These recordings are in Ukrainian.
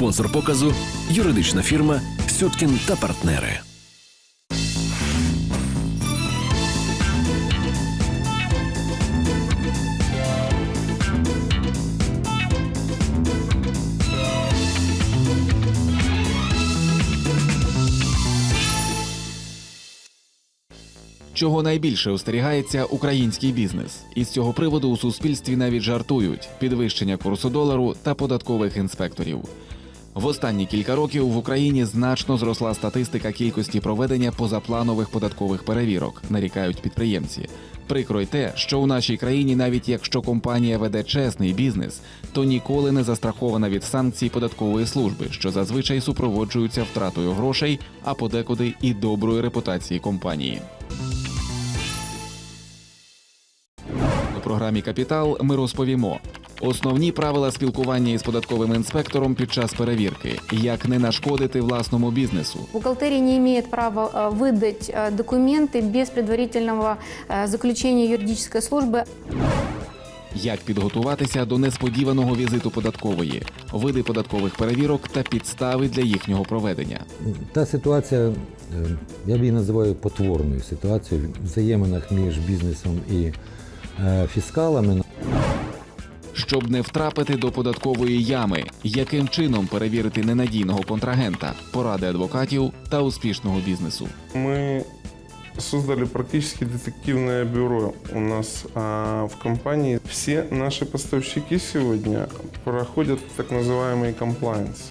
Спонсор показу юридична фірма Сюткін та партнери. Чого найбільше остерігається український бізнес, і з цього приводу у суспільстві навіть жартують підвищення курсу долару та податкових інспекторів. В останні кілька років в Україні значно зросла статистика кількості проведення позапланових податкових перевірок, нарікають підприємці. Прикро й те, що у нашій країні, навіть якщо компанія веде чесний бізнес, то ніколи не застрахована від санкцій податкової служби, що зазвичай супроводжуються втратою грошей, а подекуди і доброї репутації компанії. У програмі Капітал ми розповімо основні правила спілкування із податковим інспектором під час перевірки, як не нашкодити власному бізнесу, Бухгалтерия не имеет права э, выдать э, документы без предварительного э, заключения юридической службы. як підготуватися до несподіваного візиту податкової, види податкових перевірок та підстави для їхнього проведення. Та ситуація, е, я б її називаю потворною ситуацією в взаєминах між бізнесом і е, фіскалами. Щоб не втрапити до податкової ями, яким чином перевірити ненадійного контрагента, поради адвокатів та успішного бізнесу. Мы создали практически детективное бюро у нас а, в компании. Все наши поставщики сегодня проходят так называемый комплайенс.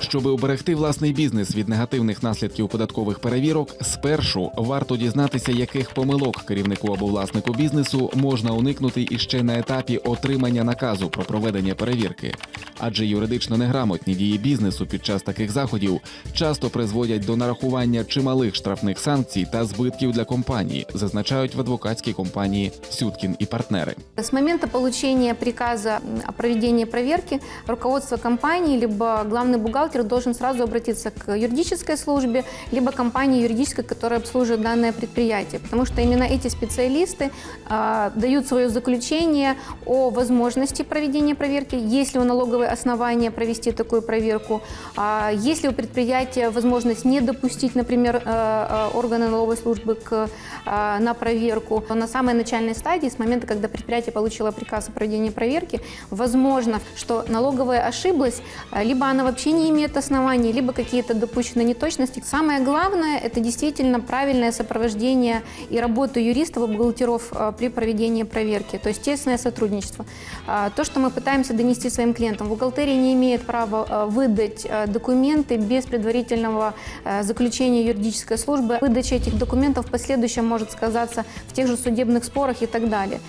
Щоб уберегти власний бізнес від негативних наслідків податкових перевірок, спершу варто дізнатися, яких помилок керівнику або власнику бізнесу можна уникнути іще на етапі отримання наказу про проведення перевірки. Адже юридично неграмотні дії бізнесу під час таких заходів часто призводять до нарахування чималих штрафних санкцій та збитків для компанії, зазначають в адвокатській компанії Сюткін і партнери. С момента получения приказа м, о проведении проверки руководство компании либо главный бухгалтер должен сразу обратиться к юридической службе, либо компании юридической, которая обслуживает данное предприятие. Потому что именно эти специалисты а, дают свое заключение о возможности проведения проверки, есть ли у налоговой основания провести такую проверку, а, есть ли у предприятия возможность не допустить, например, э, э, органы налоговой службы к, э, на проверку. На самой начальной стадии, с момента, когда предприятие получило приказ о проведении проверки, возможно, что налоговая ошиблась, э, либо она вообще не имеет оснований, либо какие-то допущены неточности. Самое главное – это действительно правильное сопровождение и работу юристов и бухгалтеров э, при проведении проверки, то есть тесное сотрудничество. А, То, что мы пытаемся донести своим клиентам, бухгалтерия не имеет права э, выдать э, документы без предварительного э, заключения юридической службы. Выдача этих документов в последующем может сказаться в тех же судебных спорах и так далее.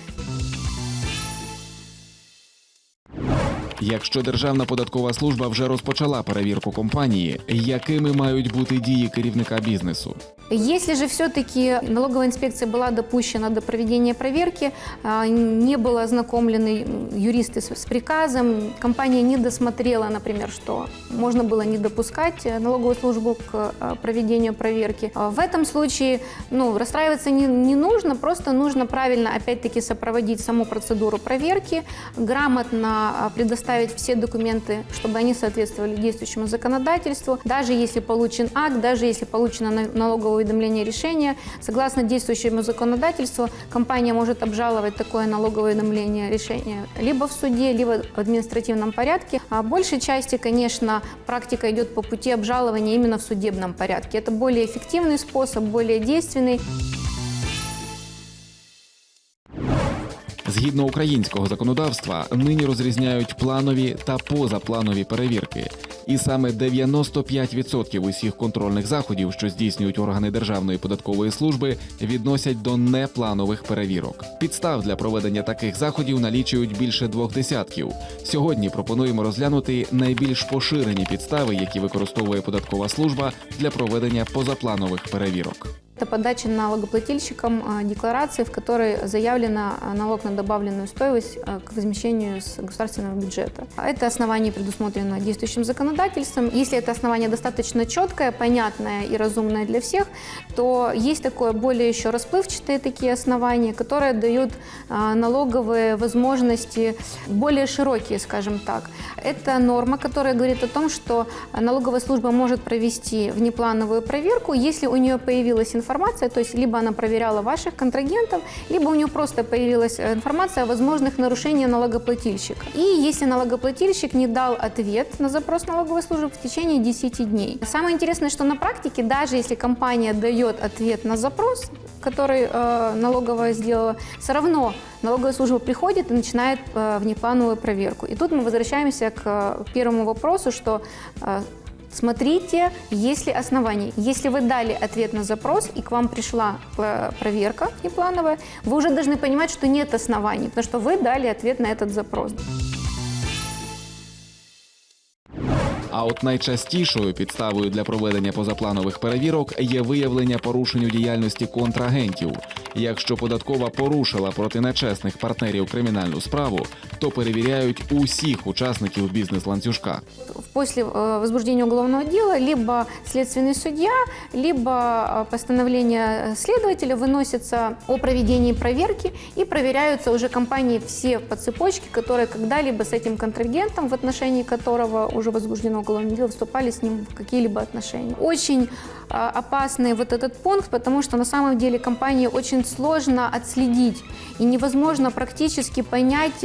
Якщо Державна податкова служба вже розпочала перевірку компанії, якими мають бути дії керівника бізнесу? Если же все-таки налоговая инспекция была допущена до проведения проверки, а, не было ознакомлены юристы с с приказом, компания не досмотрела, например, что можно было не допускать э, налоговую службу к э, проведению проверки. А В этом случае ну, расстраиваться не, не нужно, просто нужно правильно, опять-таки, сопроводить саму процедуру проверки, грамотно а, предоставить все документы, чтобы они соответствовали действующему законодательству. Даже если получен акт, даже если получено на- налоговое уведомление решения, согласно действующему законодательству, компания может обжаловать такое налоговое уведомление решения либо в суде, либо в административном порядке. А большей части, конечно, практика идет по пути обжалования именно в судебном порядке. Это более эффективный способ, более действенный. Згідно українського законодавства, нині розрізняють планові та позапланові перевірки. І саме 95% усіх контрольних заходів, що здійснюють органи Державної податкової служби, відносять до непланових перевірок. Підстав для проведення таких заходів налічують більше двох десятків. Сьогодні пропонуємо розглянути найбільш поширені підстави, які використовує податкова служба для проведення позапланових перевірок. Это подача налогоплательщикам а, декларации, в которой заявлено а, налог на добавленную стоимость а, к возмещению с государственного бюджета. Это основание предусмотрено действующим законодательством. Если это основание достаточно четкое, понятное и разумное для всех, то есть такое более еще расплывчатые такие основания, которые дают налоговые возможности более широкие, скажем так. Это норма, которая говорит о том, что налоговая служба может провести внеплановую проверку, если у нее появилась информация, то есть либо она проверяла ваших контрагентов, либо у нее просто появилась э, информация о возможных нарушениях налогоплательщика. И если налогоплательщик не дал ответ на запрос налоговой службы в течение 10 дней. Самое интересное, что на практике, даже если компания дает ответ на запрос, который э, налоговая сделала, все равно налоговая служба приходит и начинает э, внеплановую проверку. И тут мы возвращаемся к э, первому вопросу, что э, Смотрите, есть ли основания. Если вы дали ответ на запрос и к вам пришла э, проверка неплановая, вы уже должны понимать, что нет оснований, потому что вы дали ответ на этот запрос. А от найчастішою підставою для проведення позапланових перевірок є виявлення порушень у діяльності контрагентів. Якщо податкова порушила проти нечесних партнерів кримінальну справу, то перевіряють усіх учасників бізнес-ланцюжка. После э, возбуждения уголовного дела либо следственный судья, либо э, постановление следователя выносится о проведении проверки и проверяются уже компании все по цепочке, которые когда-либо с этим контрагентом, в отношении которого уже возбуждено уголовное дело, вступали с ним в какие-либо отношения. Очень э, опасный вот этот пункт, потому что на самом деле компании очень сложно отследить и невозможно практически понять,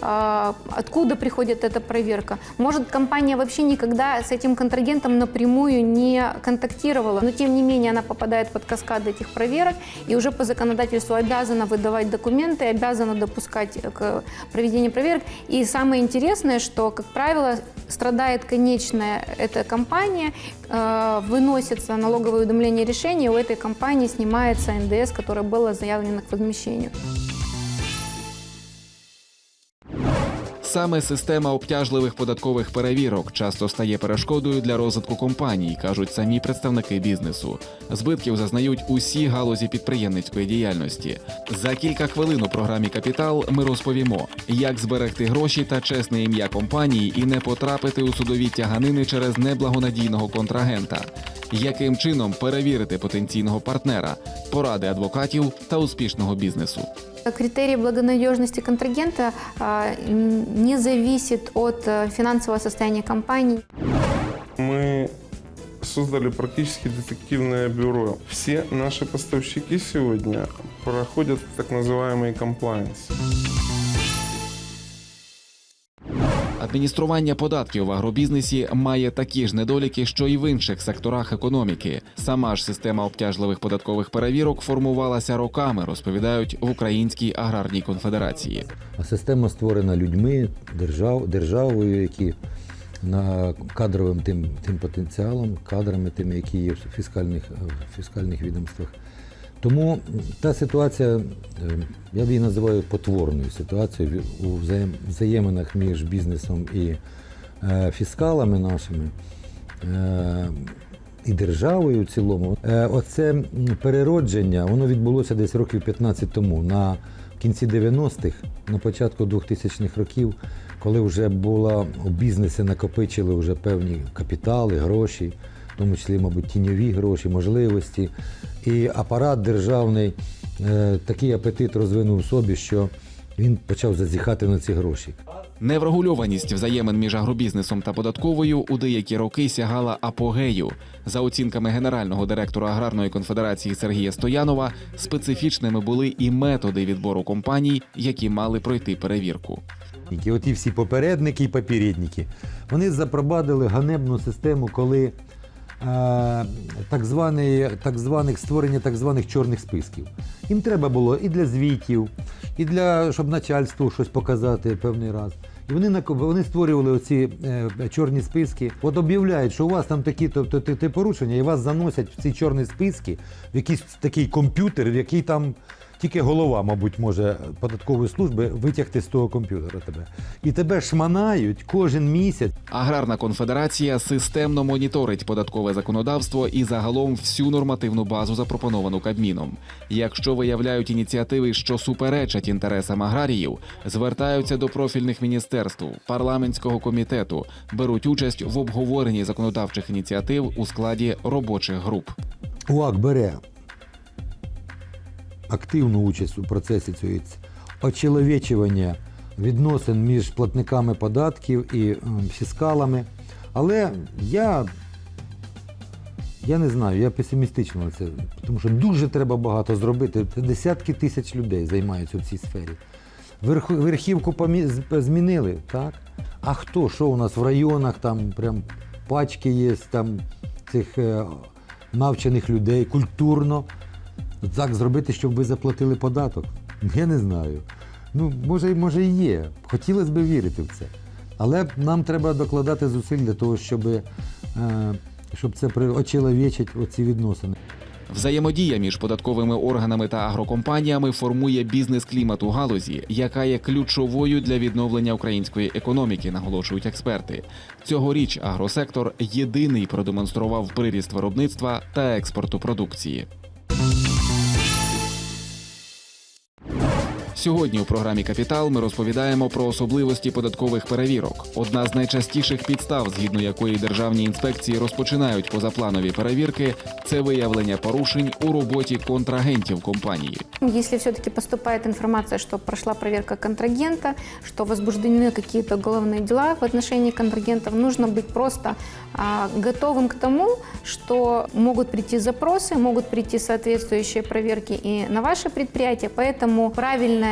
откуда приходит эта проверка. Может, компания вообще никогда с этим контрагентом напрямую не контактировала, но тем не менее она попадает под каскад этих проверок и уже по законодательству обязана выдавать документы, обязана допускать к проведению проверок. И самое интересное, что, как правило, страдает конечная эта компания, э, выносится налоговое уведомление решения, у этой компании снимается НДС, которое было заявлено к возмещению. Саме система обтяжливих податкових перевірок часто стає перешкодою для розвитку компаній, кажуть самі представники бізнесу. Збитків зазнають усі галузі підприємницької діяльності. За кілька хвилин у програмі Капітал ми розповімо, як зберегти гроші та чесне ім'я компанії і не потрапити у судові тяганини через неблагонадійного контрагента Яким чином перевірити потенційного партнера, поради адвокатів та успішного бізнесу. Критерий благонадежности контрагента а, н- не зависит от э, финансового состояния компании. Мы создали практически детективное бюро. Все наши поставщики сегодня проходят так называемый комплайенс. Адміністрування податків в агробізнесі має такі ж недоліки, що й в інших секторах економіки. Сама ж система обтяжливих податкових перевірок формувалася роками, розповідають в Українській аграрній конфедерації. А система створена людьми, держав, державою, які на кадровим тим, тим потенціалом, кадрами тими, які є в фіскальних, в фіскальних відомствах. Тому та ситуація, е, я б її називаю потворною ситуацією у взаєм- взаєминах між бізнесом і е, фіскалами нашими. Е, і державою в цілому. Оце переродження, воно відбулося десь років 15 тому, на кінці 90-х, на початку 2000-х років, коли вже була у бізнесі накопичили вже певні капітали, гроші, в тому числі, мабуть, тіньові гроші, можливості. І апарат державний е, такий апетит розвинув в собі, що він почав зазіхати на ці гроші. Неврегульованість взаємин між агробізнесом та податковою у деякі роки сягала апогею. За оцінками генерального директора аграрної конфедерації Сергія Стоянова, специфічними були і методи відбору компаній, які мали пройти перевірку. І оті всі попередники і попередники, вони запровадили ганебну систему, коли так, званий, так званих створення так званих чорних списків. Їм треба було і для звітів, і для щоб начальству щось показати певний раз. І вони вони створювали оці е, чорні списки. От об'являють, що у вас там такі то, то, то, то порушення, і вас заносять в ці чорні списки, в якийсь такий комп'ютер, в який там тільки голова, мабуть, може податкової служби витягти з того комп'ютера тебе. І тебе шманають кожен місяць. Аграрна конфедерація системно моніторить податкове законодавство і загалом всю нормативну базу, запропоновану Кабміном. Якщо виявляють ініціативи, що суперечать інтересам аграріїв, звертаються до профільних міністерств, парламентського комітету, беруть участь в обговоренні законодавчих ініціатив у складі робочих груп. УАК бере активну участь у процесі цього очеловечування відносин між платниками податків і фіскалами. Але я, я не знаю, я песимістично на це, тому що дуже треба багато зробити. Десятки тисяч людей займаються в цій сфері. Верх, верхівку помі- змінили, так? А хто? Що у нас в районах там прям пачки є там цих е, навчених людей культурно. Так зробити, щоб ви заплатили податок. Я не знаю. Ну, може, може і є. Хотілося б вірити в це. Але нам треба докладати зусиль для того, щоб, е, щоб це очеловечить оці відносини. Взаємодія між податковими органами та агрокомпаніями формує бізнес-клімат у галузі, яка є ключовою для відновлення української економіки, наголошують експерти. Цьогоріч агросектор єдиний продемонстрував приріст виробництва та експорту продукції. Сьогодні у програмі Капітал ми розповідаємо про особливості податкових перевірок. Одна з найчастіших підстав, згідно якої державні інспекції розпочинають позапланові перевірки, це виявлення порушень у роботі контрагентів компанії. Если все-таки поступает информация, что прошла проверка контрагента, что возбуждены какие-то уголовные дела в отношении контрагентов, нужно быть просто а, готовым к тому, что могут прийти запросы, могут прийти соответствующие проверки и на ваше предприятие. Поэтому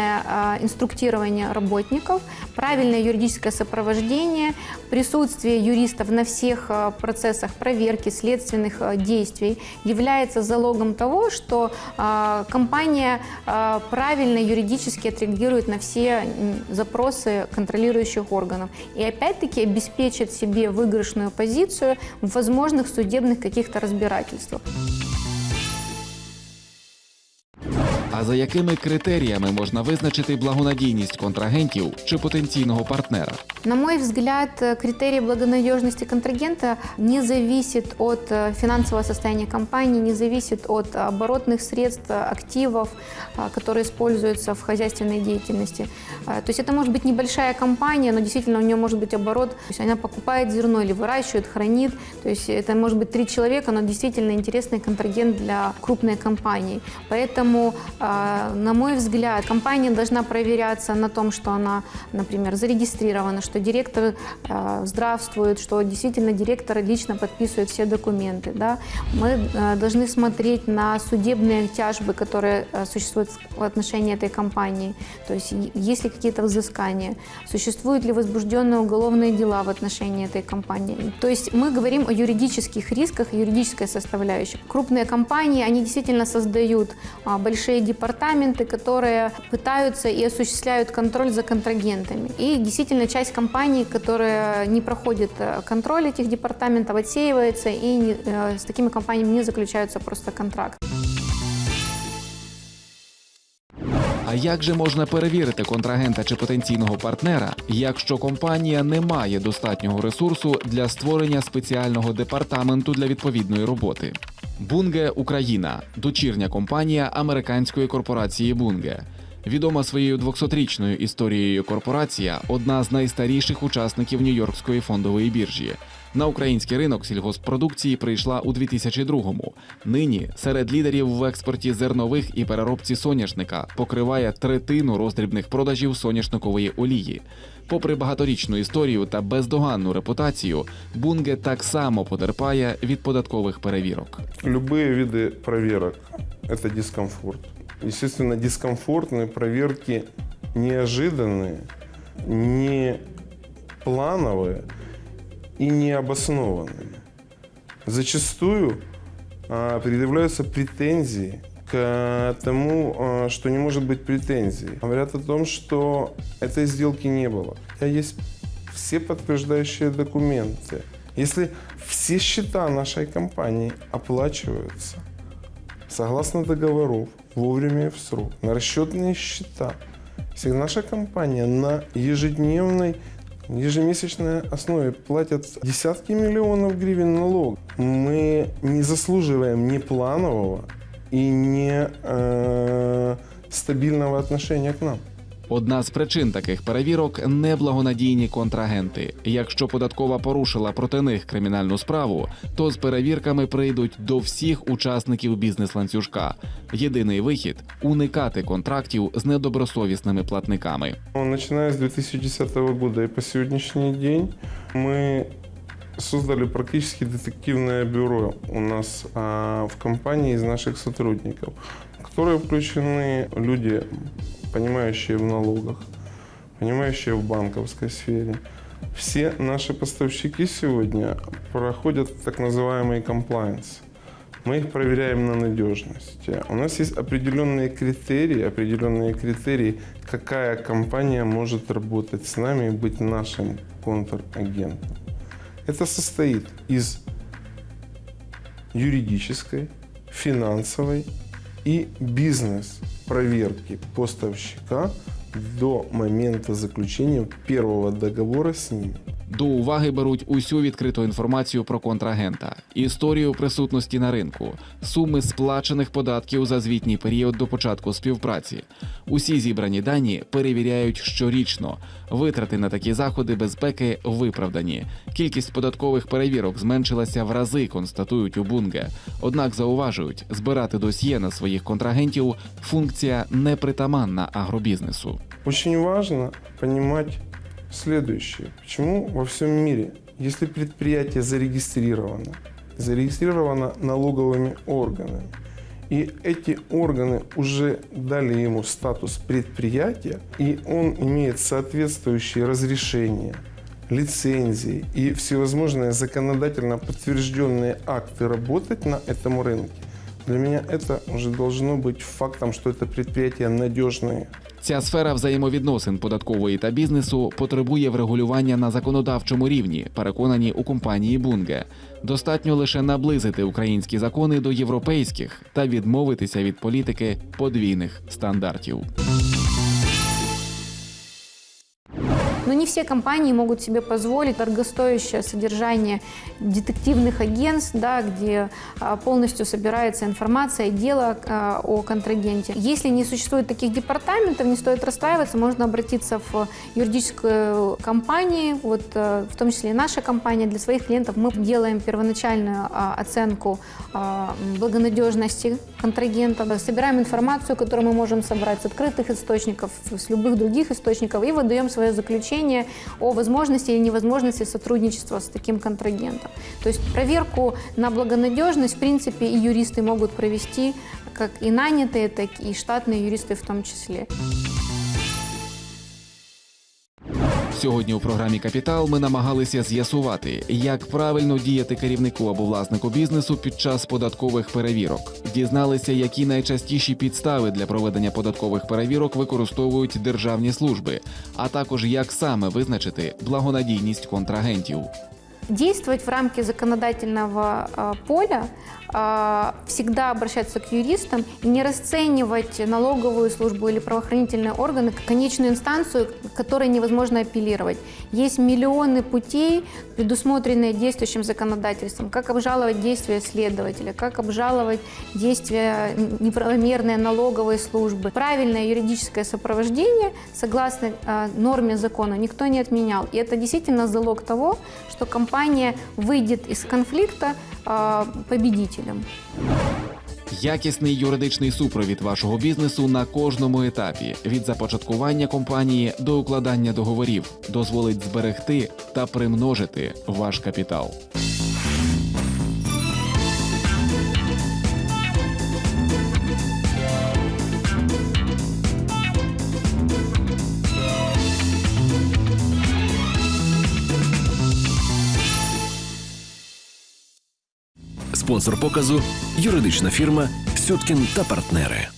правильное а, инструктирование работников, правильное юридическое сопровождение, присутствие юристов на всех а, процессах проверки, следственных а, действий является залогом того, что компания правильно юридически отреагирует на все запросы контролирующих органов и опять-таки обеспечит себе выигрышную позицию в возможных судебных каких-то разбирательствах. А за якими критеріями можна визначити благонадійність контрагентів чи потенційного партнера? На мой взгляд, э, критерий благонадежности контрагента не зависит от э, финансового состояния компании, не зависит от оборотных средств, э, активов, которые используются в хозяйственной деятельности. То есть это может быть небольшая компания, но действительно у нее может быть оборот. То есть она покупает зерно или выращивает, хранит. То есть это может быть три человека, но действительно интересный контрагент для крупной компании. Поэтому, на мой взгляд, компания должна проверяться на том, что она, например, зарегистрирована, что директор э, здравствует, что действительно директор лично подписывает все документы. Да? Мы э, должны смотреть на судебные тяжбы, которые э, существуют в отношении этой компании. То есть есть ли какие-то взыскания, существуют ли возбужденные уголовные дела в отношении этой компании. То есть мы говорим о юридических рисках, юридической составляющей. Крупные компании, они действительно создают а, большие департаменты, которые пытаются и осуществляют контроль за контрагентами. И действительно часть компаний, которые не проходят э, контроль этих департаментов, отсеивается, и не- э, с такими компаниями не заключаются просто контракт. А як же можна перевірити контрагента чи потенційного партнера, якщо компанія не має достатнього ресурсу для створення спеціального департаменту для відповідної роботи? Бунге Україна дочірня компанія американської корпорації Бунге. Відома своєю 200-річною історією корпорація одна з найстаріших учасників Нью-Йоркської фондової біржі. На український ринок сільгоспродукції прийшла у 2002-му. Нині серед лідерів в експорті зернових і переробці соняшника покриває третину роздрібних продажів соняшникової олії. Попри багаторічну історію та бездоганну репутацію, Бунге так само потерпає від податкових перевірок. Любые виды проверок – это дискомфорт. Естественно, дискомфортные проверки неожиданные, не плановые и необоснованные. Зачастую а, предъявляются претензии к тому, а, что не может быть претензий. Говорят о том, что этой сделки не было. А есть все подтверждающие документы. Если все счета нашей компании оплачиваются согласно договоров, вовремя и в срок, на расчетные счета. Если наша компания на ежедневной, ежемесячной основе платят десятки миллионов гривен налог, мы не заслуживаем ни планового и не э, стабильного отношения к нам. Одна з причин таких перевірок неблагонадійні контрагенти. Якщо податкова порушила проти них кримінальну справу, то з перевірками прийдуть до всіх учасників бізнес-ланцюжка. Єдиний вихід уникати контрактів з недобросовісними платниками. Ну, Начиная с 2010 года и по сегодняшний день мы создали практически детективное бюро у нас а, в компании из наших сотрудников, в которые включены люди, понимающие в налогах, понимающие в банковской сфере. Все наши поставщики сегодня проходят так называемый комплайенс. Мы их проверяем на надежность. У нас есть определенные критерии, определенные критерии, какая компания может работать с нами и быть нашим контрагентом. Это состоит из юридической, финансовой и бизнес-проверки поставщика до момента заключения первого договора с ними. До уваги беруть усю відкриту інформацію про контрагента, історію присутності на ринку, суми сплачених податків за звітній період до початку співпраці. Усі зібрані дані перевіряють щорічно. Витрати на такі заходи безпеки виправдані. Кількість податкових перевірок зменшилася в рази, констатують у Бунге. Однак зауважують, збирати досьє на своїх контрагентів функція непритаманна агробізнесу. Очень важно понимать следующее. Почему во всем мире, если предприятие зарегистрировано, зарегистрировано налоговыми органами, и эти органы уже дали ему статус предприятия, и он имеет соответствующие разрешения, лицензии и всевозможные законодательно подтвержденные акты работать на этом рынке, для меня это уже должно быть фактом, что это предприятия надежные, Ця сфера взаємовідносин податкової та бізнесу потребує врегулювання на законодавчому рівні, переконані у компанії Бунге. Достатньо лише наблизити українські закони до європейських та відмовитися від політики подвійних стандартів. Но не все компании могут себе позволить дорогостоящее содержание детективных агентств, да, где а, полностью собирается информация, дело а, о контрагенте. Если не существует таких департаментов, не стоит расстраиваться, можно обратиться в юридическую компанию, вот, э, в том числе и наша компания, для своих клиентов мы делаем первоначальную а, оценку а, благонадежности контрагента, собираем информацию, которую мы можем собрать с открытых источников, с любых других источников и выдаем свое заключение о возможности или невозможности сотрудничества с таким контрагентом. То есть проверку на благонадежность, в принципе, и юристы могут провести, как и нанятые, так и штатные юристы в том числе. Сьогодні у програмі Капітал ми намагалися з'ясувати, як правильно діяти керівнику або власнику бізнесу під час податкових перевірок. Дізналися, які найчастіші підстави для проведення податкових перевірок використовують державні служби, а також як саме визначити благонадійність контрагентів Действовать в рамке законодательного э, поля, э, всегда обращаться к юристам и не расценивать налоговую службу или правоохранительные органы как конечную инстанцию, к которой невозможно апеллировать. Есть миллионы путей, предусмотренные действующим законодательством, как обжаловать действия следователя, как обжаловать действия неправомерной налоговой службы. Правильное юридическое сопровождение, согласно э, норме закона, никто не отменял. И это действительно залог того, что компания выйдет из конфликта э, победителем. Якісний юридичний супровід вашого бізнесу на кожному етапі від започаткування компанії до укладання договорів дозволить зберегти та примножити ваш капітал. Спонсор показу юридична фірма Сюткін та партнери.